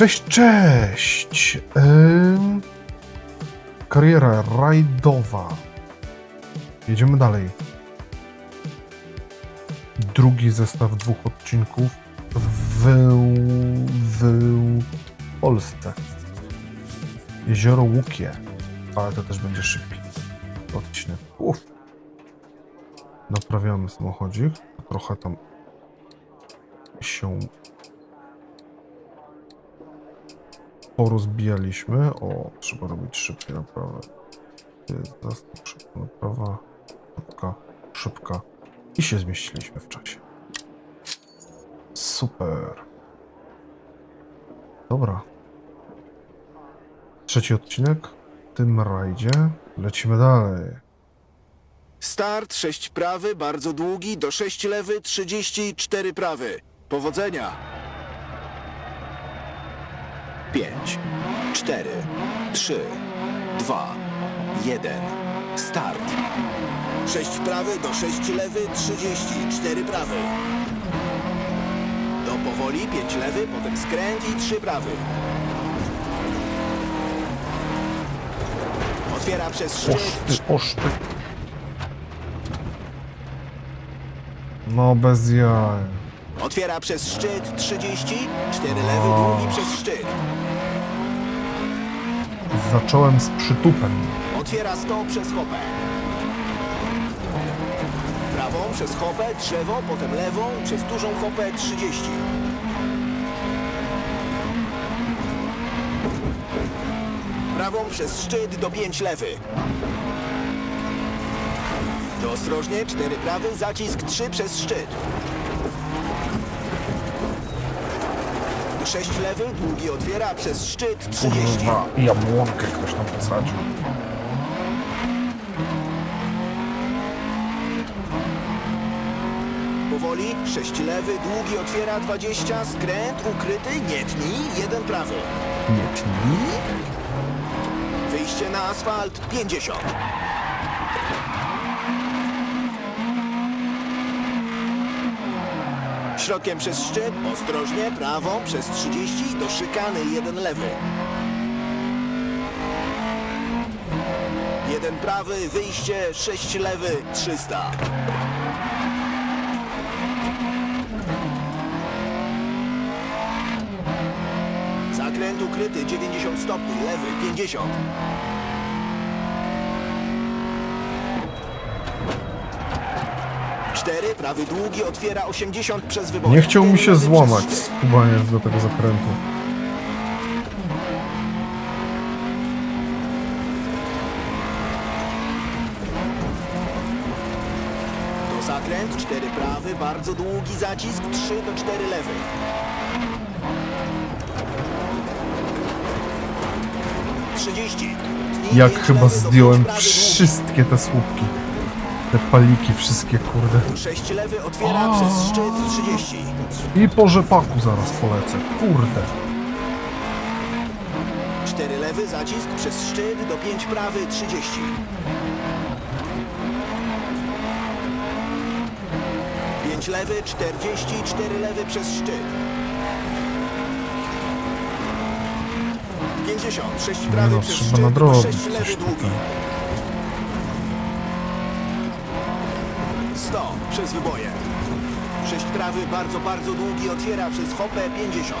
Cześć, cześć! Kariera rajdowa. Jedziemy dalej. Drugi zestaw dwóch odcinków w, w Polsce. Jezioro Łukie. Ale to też będzie szybki odcinek. Uf. Naprawiamy samochodzik. Trochę tam się porozbijaliśmy. O, trzeba robić szybkie naprawy. Zastęp, szybka naprawa, szybka, szybka. I się zmieściliśmy w czasie. Super. Dobra. Trzeci odcinek w tym rajdzie. Lecimy dalej. Start 6 prawy, bardzo długi, do 6 lewy, 34 prawy. Powodzenia! 5, 4, 3, 2, 1. Start. 6 prawy, do 6 lewy, 34 prawy. Do powoli, 5 lewy, potem skręt i 3 prawy. Otwiera przez szczyt, Oszty, oszty. No bez jaj. Otwiera przez szczyt 30, 4 lewy, długi przez szczyt. Zacząłem z przytupem. Otwiera 100 przez hopę. Prawą przez hopę, drzewo, potem lewą przez dużą hopę 30. Prawą przez szczyt do 5 lewy. To ostrożnie, 4 prawy, zacisk 3 przez szczyt. 6 lewy, długi otwiera przez szczyt 30. Kurwa, jabłonkę ktoś tam posadził. Powoli, 6 lewy, długi otwiera 20, skręt ukryty, nie tnij, jeden prawy. Nie tnij. Wyjście na asfalt 50. Środkiem przez szczyt, ostrożnie, prawą przez 30 do szykany jeden lewy. Jeden prawy, wyjście, 6 lewy, 300. Zakręt ukryty 90 stopni, lewy 50. Cztery, prawy długi otwiera 80 przez wybór. Nie chciał mi się złamać skubaniec do tego zakrętu. To zakręt, cztery prawy, bardzo długi zacisk, 3 do 4 lewy. Jak chyba zdjąłem wszystkie te słupki. Te paliki wszystkie, kurde. Lewy otwiera przez szczyt 30. I po rzepaku zaraz polecę. Kurde. 4 lewy, zacisk przez szczyt do 5 prawy 30. Pięć lewy, 40, 4 lewy przez szczyt. 50, 6 prawy no, przez trzeba szczyt, nadrobić 6 coś lewy długi. tutaj. przez wyboje. Sześciotrawy bardzo, bardzo długi otwiera przez hopę 50.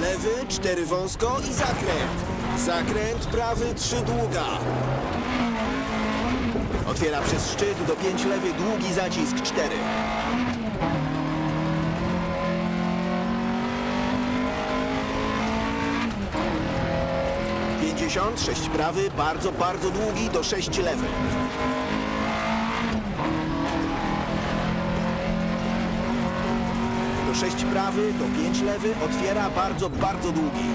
Lewy, cztery wąsko i zakręt. Zakręt, prawy, trzy długa. Otwiera przez szczyt do pięć lewy, długi zacisk, cztery. 60, 6 prawy, bardzo, bardzo długi do 6 lewy. Do 6 prawy, do 5 lewy, otwiera bardzo, bardzo długi.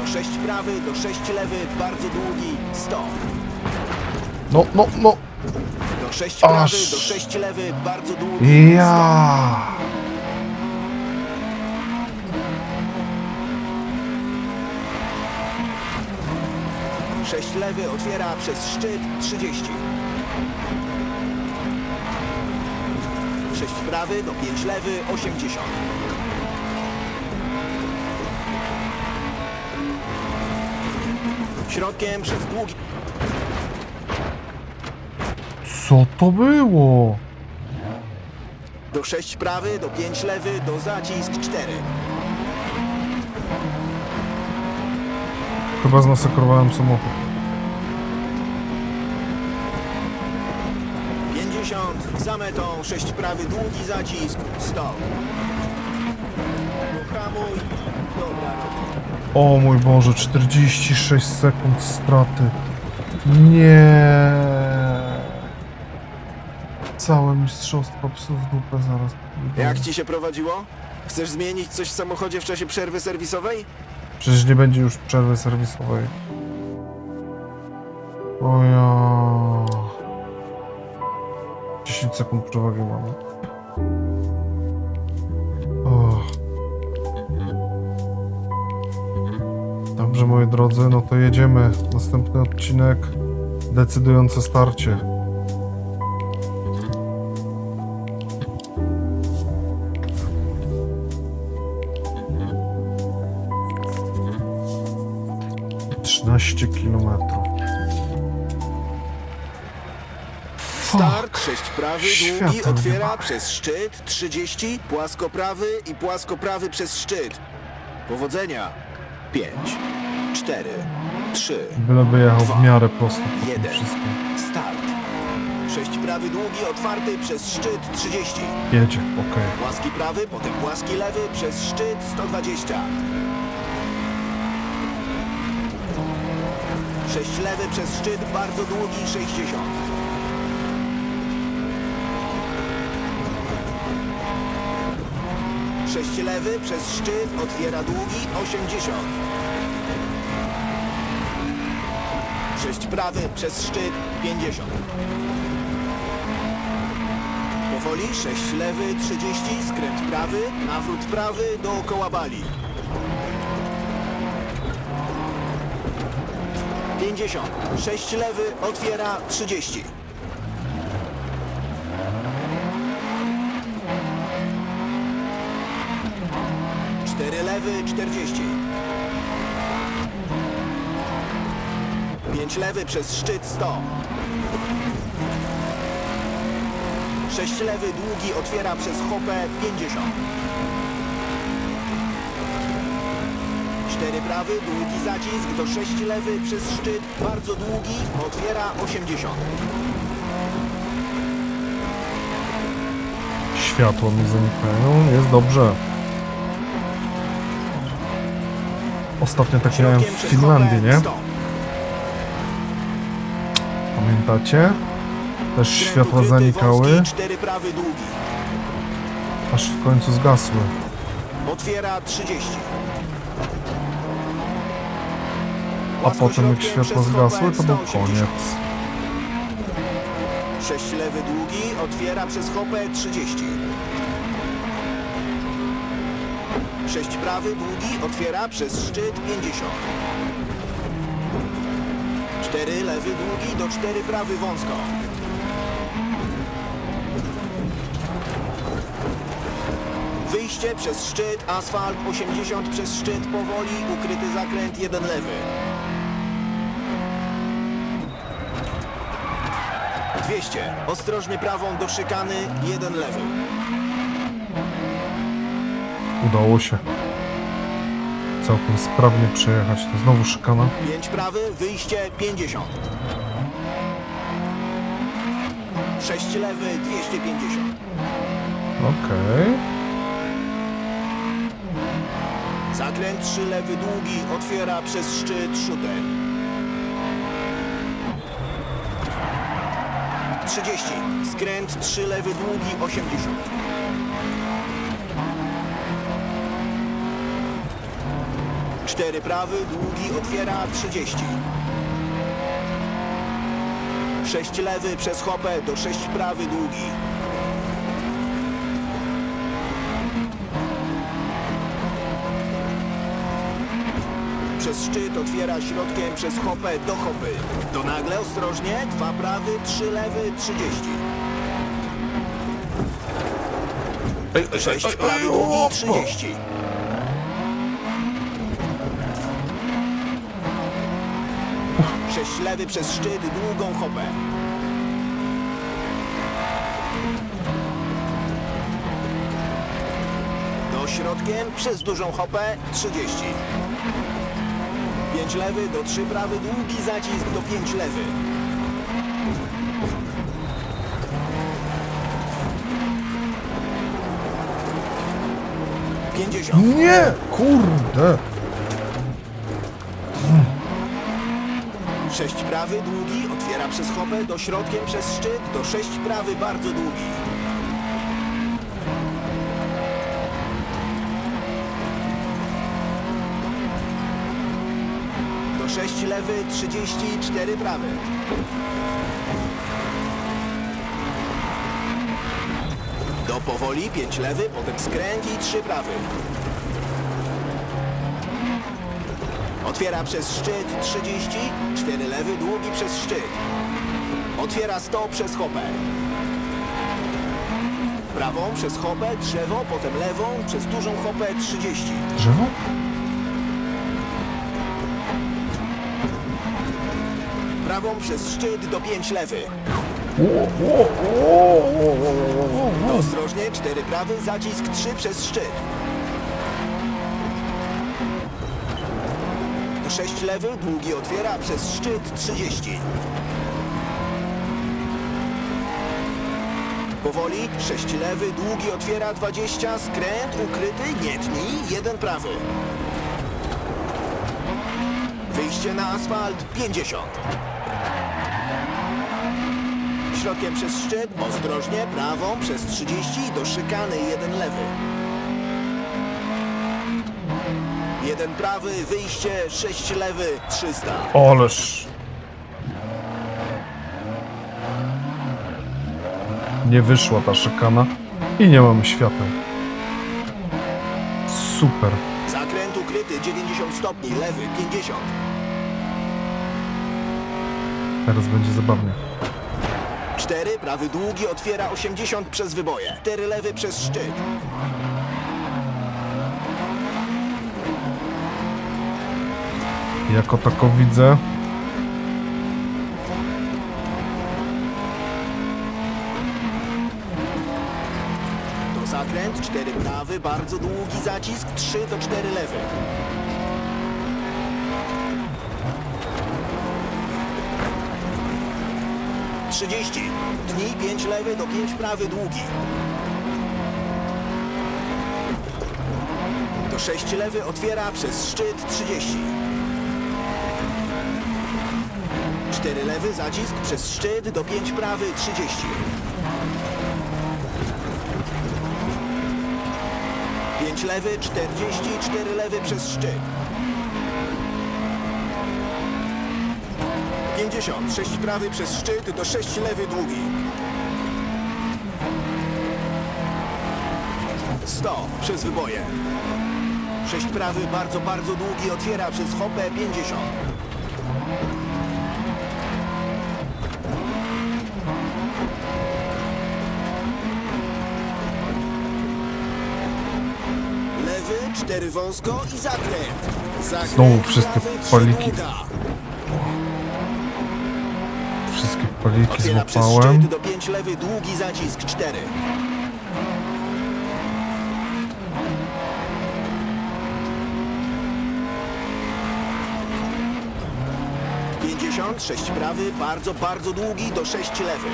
Do 6 prawy, do 6 lewy, bardzo długi, 100. No, no, no. Sześć prawy do sześć lewy, bardzo długi. Ja. Sześć lewy otwiera przez szczyt 30. Sześć prawy do pięć lewy 80. Środkiem przez długi. Co to było? do 6 prawy do 5 lewy do zacisk 4. Chyba zmasakrowałem samochód. 50 za metą 6 prawy długi zacisk 100. Hamuj. Dobra. O mój Boże, 46 sekund straty. Nie. Całe mistrzostwo psów w dupę zaraz. Jak ci się prowadziło? Chcesz zmienić coś w samochodzie w czasie przerwy serwisowej? Przecież nie będzie już przerwy serwisowej. O ja. 10 sekund przewagi mamy. Dobrze, moi drodzy, no to jedziemy. Następny odcinek. Decydujące starcie. Trzynaście kilometrów. Start 6 prawy długi Światło otwiera niebawem. przez szczyt 30, płaskoprawy i płaskoprawy przez szczyt. Powodzenia. 5, 4, 3, Byleby jechał w miarę prosto po tym Jeden. wszystkim. start. 6 prawy długi otwarty przez szczyt 30. Jedzie, okej. Płaski prawy, potem płaski lewy przez szczyt 120. 6 lewy przez szczyt, bardzo długi 60. Sześć lewy przez szczyt, otwiera długi 80. Sześć prawy przez szczyt 50. Powoli, 6 lewy, 30, skręt prawy, nawrót prawy, dookoła bali. 50, 6 lewy, otwiera 30. Cztery lewy, 40. 5 lewy przez szczyt 100. 6 lewy długi otwiera przez hopę 50. 4 prawy długi zacisk do 6 lewy przez szczyt bardzo długi otwiera 80. Światła mi zanikają, jest dobrze. Ostatnio tak miałem w Finlandii, nie? 100. Pamiętacie? Też światła zanikały, wąski, 4 prawy długi. aż w końcu zgasły. Otwiera 30. A potem jak światła zgasły, to był 180. koniec. 6 lewy długi, otwiera przez hopę 30. 6 prawy długi, otwiera przez szczyt 50. 4 lewy długi do 4 prawy wąsko. Wyjście przez szczyt, asfalt 80 przez szczyt powoli, ukryty zakręt 1 lewy. 200. Ostrożnie prawą do szykany, jeden lewy. Udało się. Całkiem sprawnie przejechać. To znowu szykana. 5 prawy, wyjście 50. 6 lewy, 250. Okej. Zakręt 3 lewy długi, otwiera przez szczyt shooter. 30. Skręt 3 lewy długi, 80. Cztery prawy, długi, otwiera 30. 6 lewy przez hopę do 6 prawy, długi. Przez szczyt otwiera środkiem przez hopę do hopy. Do nagle ostrożnie, dwa prawy, trzy lewy, 30. Sześć prawy, długi, 30. Sześć lewy przez szczyt, długą hopę. Do środkiem przez dużą hopę 30. 5 lewy do 3 prawy, długi zacisk do 5 lewy. Pięćdziesiąt. Nie! Kurde! 6 prawy, długi, otwiera przez hopę, do środkiem przez szczyt, do 6 prawy, bardzo długi. Do 6 lewy, 34 prawy. Do powoli, 5 lewy, potem skręt i 3 prawy. Otwiera przez szczyt 30, 4 lewy, długi przez szczyt. Otwiera 100 przez hopę. Prawą przez hopę, drzewo, potem lewą przez dużą hopę 30. Drzewo? Prawą przez szczyt do 5 lewy. Ostrożnie, 4 prawy, zacisk 3 przez szczyt. 6 lewy, długi otwiera przez szczyt 30. Powoli, 6 lewy, długi otwiera 20, skręt, ukryty, nie tnij, 1 prawy. Wyjście na asfalt 50. Środkiem przez szczyt, ostrożnie, prawą przez 30 do szykany, jeden lewy. Jeden prawy, wyjście, 6 lewy, 300. Oleż. Nie wyszła ta szykana i nie mamy świateł. Super. Zakręt ukryty, 90 stopni, lewy, 50. Teraz będzie zabawnie. 4, prawy długi, otwiera 80 przez wyboje. 4 lewy przez szczyt. Jako tako widzę. To zakręt, 4 prawy, bardzo długi zacisk, 3 do 4 lewy. Trzydzieści. Tnij pięć lewy do pięć prawy długi. Do sześć lewy otwiera przez szczyt 30. Cztery lewy zacisk przez szczyt do pięć prawy 30. Pięć lewy, 40, 4 lewy przez szczyt. 50, 6 prawy przez szczyt do 6 lewy długi. 100 przez wyboje. 6 prawy bardzo, bardzo długi otwiera przez hopę 50. Lewy, 4 wąsko i zakręt. Znowu wszystkie paliki. Otwiera przez złapałem. szczyt do 5 lewy, długi zacisk 4. Pięćdziesiąt, sześć prawy, bardzo, bardzo długi, do 6 lewy.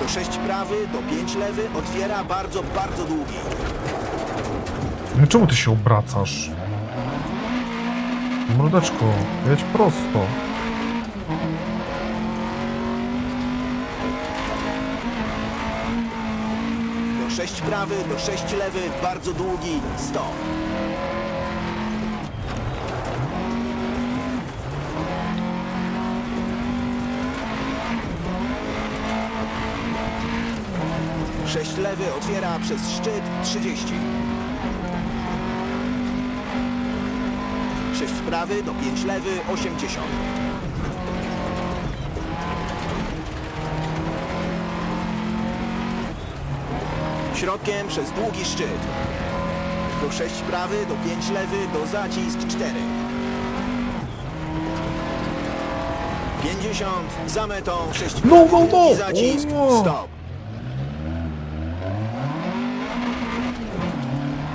Do 6 prawy, do 5 lewy, otwiera bardzo, bardzo długi. No Czemu ty się obracasz? Mordeczko, jedź prosto. Do 6 prawy, do 6 lewy, bardzo długi, 100. 6 lewy otwiera przez szczyt 30. 6 prawy do 5 lewy 80. Środkiem przez długi szczyt. Do 6 prawy, do 5 lewy, do zacisk 4. 50, za metą 6 No, prawy, no, no! zacisk, stop.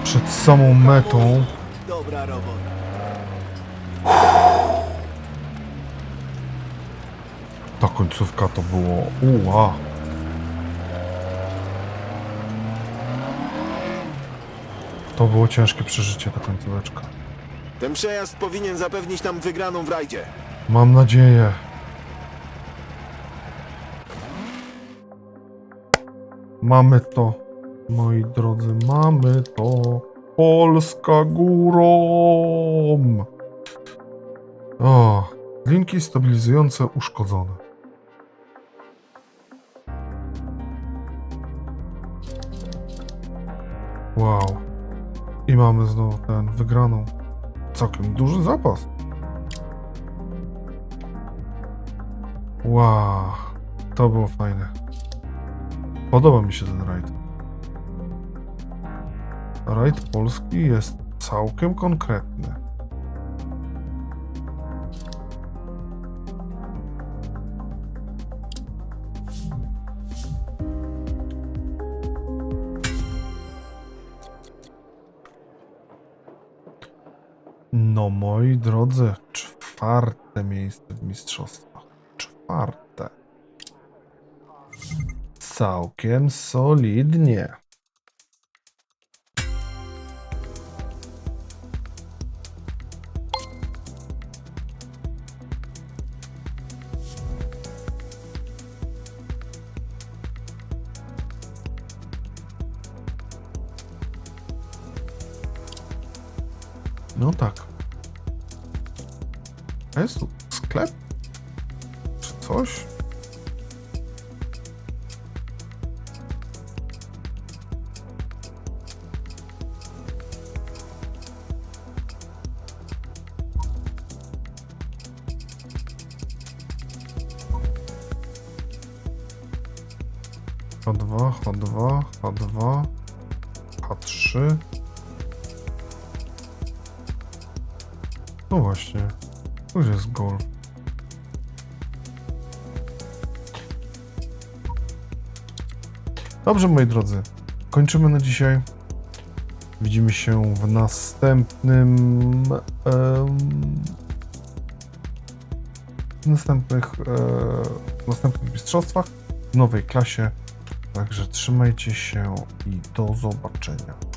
Przed samą metą. Dobra robota. Końcówka to było. Uła. To było ciężkie przeżycie, ta końcóweczka. Ten przejazd powinien zapewnić nam wygraną w rajdzie. Mam nadzieję. Mamy to, moi drodzy, mamy to. Polska górą. O, linki stabilizujące uszkodzone. Wow. I mamy znowu ten wygraną. Całkiem duży zapas. Wow, to było fajne. Podoba mi się ten rajd. Rajd polski jest całkiem konkretny. No moi drodzy, czwarte miejsce w mistrzostwach. Czwarte. Całkiem solidnie. No tak. A jest tu sklep? Czy coś? H2, H2, H2, H3. No właśnie, już jest golf. Dobrze, moi drodzy, kończymy na dzisiaj. Widzimy się w następnym. w następnych, e, następnych mistrzostwach w nowej klasie. Także trzymajcie się i do zobaczenia.